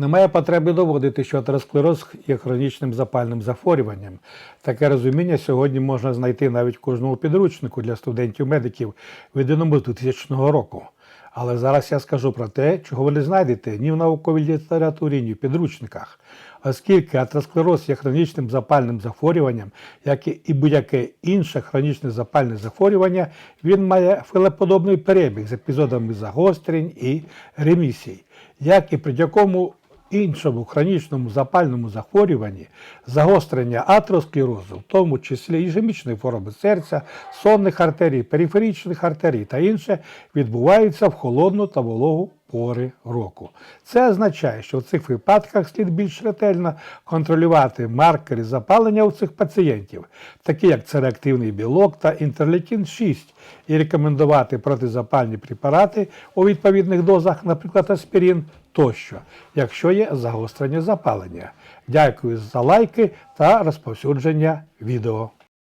Немає потреби доводити, що атеросклероз є хронічним запальним захворюванням. Таке розуміння сьогодні можна знайти навіть в кожному підручнику для студентів-медиків, виданому 2000 року. Але зараз я скажу про те, чого ви не знайдете ні в науковій літературі, ні в підручниках. Оскільки атеросклероз є хронічним запальним захворюванням, як і будь-яке інше хронічне запальне захворювання, він має филеподобний перебіг з епізодами загострень і ремісій. Як і при якому іншому хронічному запальному захворюванні загострення атеросклерозу, в тому числі ішемічної форми серця, сонних артерій, периферичних артерій та інше, відбуваються в холодну та вологу пори року. Це означає, що в цих випадках слід більш ретельно контролювати маркери запалення у цих пацієнтів, такі як цереактивний білок та інтерлейкін 6, і рекомендувати протизапальні препарати у відповідних дозах, наприклад, аспірин тощо, якщо є загострення запалення. Дякую за лайки та розповсюдження відео.